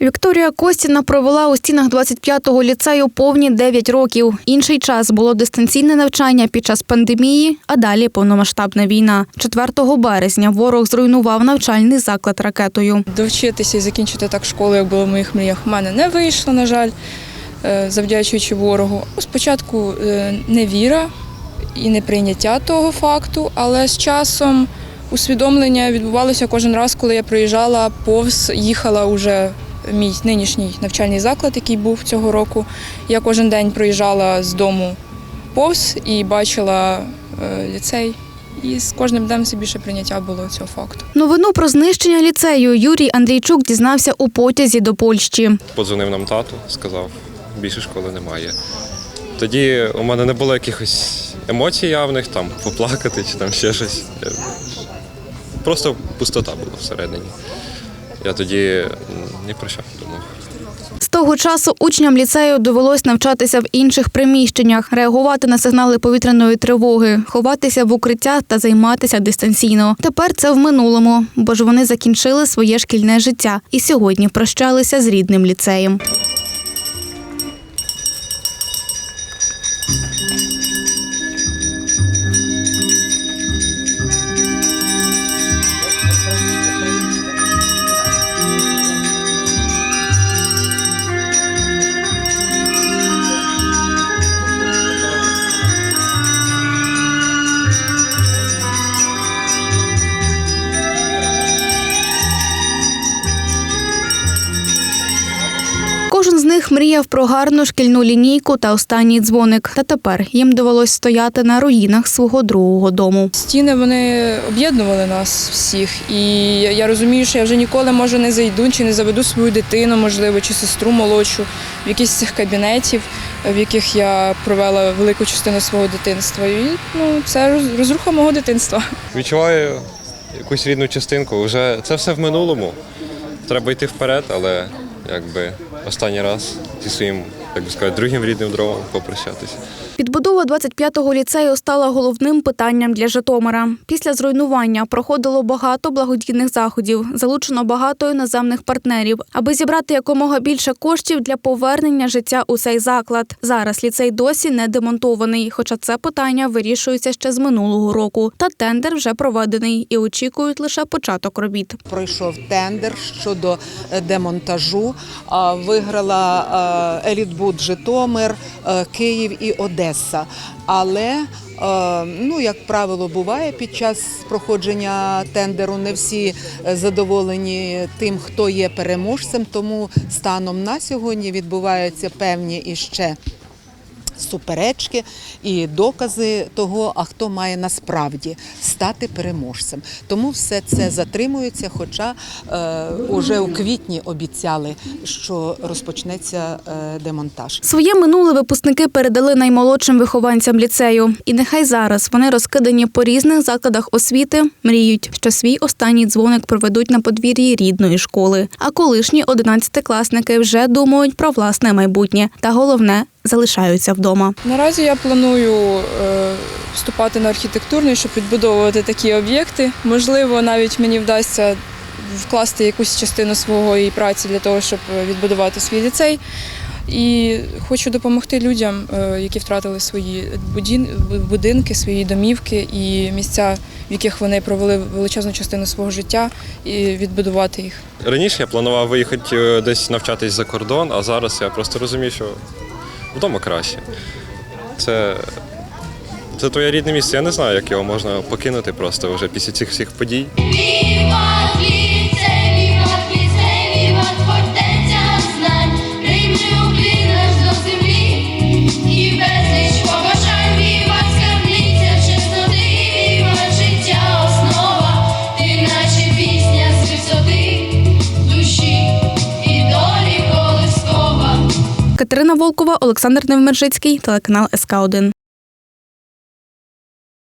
Вікторія Костіна провела у стінах 25-го ліцею повні 9 років. Інший час було дистанційне навчання під час пандемії, а далі повномасштабна війна. 4 березня ворог зруйнував навчальний заклад ракетою. Довчитися і закінчити так школу, як було в моїх мріях, в мене не вийшло, на жаль, е, завдячуючи ворогу. Спочатку е, невіра і неприйняття того факту, але з часом усвідомлення відбувалося кожен раз, коли я приїжджала повз, їхала уже мій нинішній навчальний заклад, який був цього року. Я кожен день проїжджала з дому повз і бачила е, ліцей. І з кожним днем все більше прийняття було цього факту. Новину про знищення ліцею Юрій Андрійчук дізнався у потязі до Польщі. Подзвонив нам тату, сказав, більше школи немає. Тоді у мене не було якихось емоцій явних, там поплакати чи там ще щось. Просто пустота була всередині. Я тоді ні про що не думав. З того часу учням ліцею довелось навчатися в інших приміщеннях, реагувати на сигнали повітряної тривоги, ховатися в укриття та займатися дистанційно. Тепер це в минулому, бо ж вони закінчили своє шкільне життя і сьогодні прощалися з рідним ліцеєм. Них мріяв про гарну шкільну лінійку та останній дзвоник. Та тепер їм довелось стояти на руїнах свого другого дому. Стіни вони об'єднували нас всіх, і я розумію, що я вже ніколи може не зайду чи не заведу свою дитину, можливо, чи сестру молодшу в якийсь з цих кабінетів, в яких я провела велику частину свого дитинства. І ну, це розруха мого дитинства. Відчуваю якусь рідну частинку. Вже це все в минулому. Треба йти вперед, але якби останній раз зі своїм, як би сказати, другим рідним дровом попрощатися. Підбудова 25-го ліцею стала головним питанням для Житомира. Після зруйнування проходило багато благодійних заходів, залучено багато іноземних партнерів, аби зібрати якомога більше коштів для повернення життя у цей заклад. Зараз ліцей досі не демонтований, хоча це питання вирішується ще з минулого року. Та тендер вже проведений і очікують лише початок робіт. Пройшов тендер щодо демонтажу. А, Виграла е, Елітбуд Житомир, е, Київ і Одеса. Але е, ну, як правило, буває під час проходження тендеру не всі е, задоволені тим, хто є переможцем. Тому станом на сьогодні відбуваються певні іще суперечки і докази того, а хто має насправді стати переможцем. Тому все це затримується. Хоча е, уже у квітні обіцяли, що розпочнеться е, демонтаж. Своє минуле випускники передали наймолодшим вихованцям ліцею. І нехай зараз вони розкидані по різних закладах освіти, мріють, що свій останній дзвоник проведуть на подвір'ї рідної школи. А колишні одинадцятикласники вже думають про власне майбутнє. Та головне залишаються вдома. Наразі я планую е, вступати на архітектурний, щоб відбудовувати такі об'єкти. Можливо, навіть мені вдасться вкласти якусь частину своєї праці для того, щоб відбудувати свій ліцей. І хочу допомогти людям, е, які втратили свої будинки, свої домівки і місця, в яких вони провели величезну частину свого життя, і відбудувати їх. Раніше я планував виїхати е, десь навчатись за кордон, а зараз я просто розумію, що вдома краще. Це, це твоє рідне місце. Я не знаю, як його можна покинути просто вже після цих всіх подій. Катерина Волкова, Олександр Невмержицький, телеканал СК 1